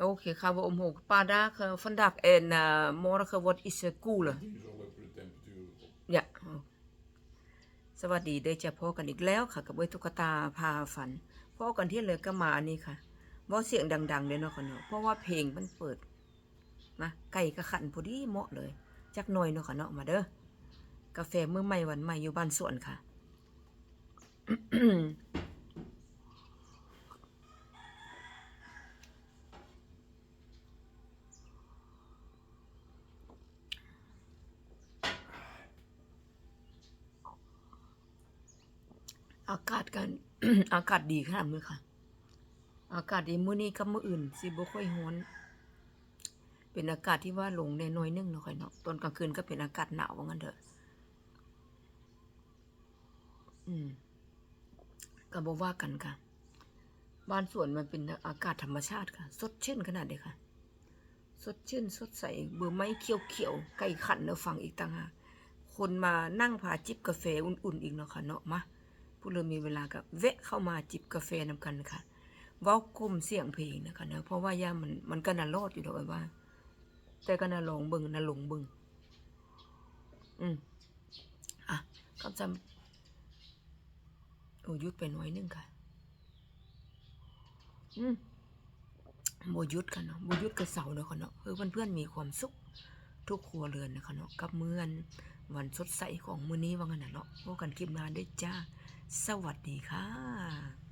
Oké, gaan we omhoog. Pa, dagen vandaag en eh, morgen wordt iets eh, koeler. Ja สวัสดีได้จะพอกันอีกแล้วค่ะ กับเวยตุ๊กตาพาฝันพอกันที่เลยก็มานนี้ค่ะว่าเสียงดังๆเลยเนาะค่ะเนาะเพราะว่าเพลงมันเปิดนะไก่กระขันพอดีเหมาะเลยจักหน่อยเนาะค่ะเนาะมาเด้อกาแฟเมื้อใหม่วันใหม่อยู่บ้านสวนค่ะ อากาศกัน อากาศดีขนาดมือค่ะ อากาศดีมื้อนี้กับมื้ออื่นสิบ่ค่อยร้อนเป็นอากาศที่ว่าลงในน้อยนึงเนาะค่อยเนาะตอนกลางคืนก็เป็นอากาศหนาวว่างั้นเถอะ อืมก็บ่ว่ากันค่ะ บ้านสวนมันเป็นอากาศธรรมชาติค่ะ สดชื่นขนาดเดียค่ะ สดชื่น สดใสเบอร์ไม้เขียวๆไก่ขันเนาะฟังอีกต่างหากคนมานั่งพาจิบกาแฟอุ่นๆอีกเนาะค่ะเนาะมา ผู้เริ่มมีเวลาก็แวะเข้ามาจิบกาแฟนำกันค่ะว้ากลมเสียงเพลงนะคะเนะเพราะว่าย่ามันมันก็น่ารอดอยู่ดอกว่า แต่ก็น่าลองเบิ่งน่าหลงเบิ่งอืมอะคำจำโอ้ยุดไปหน่อยนึงค่ะ อืมโบยุดกันเนาะโบยุดกับเสาเนาะค่ะเนาะเพื่อเพื่อนๆมีความสุขทุกครัวเรือนนะคะเนาะกับเมื่อน วันสดใสของมื้อนี้ว่างั้นน่ะเนาะพบกันคลิปหน้าได้จ้า สวัสดีค่ะ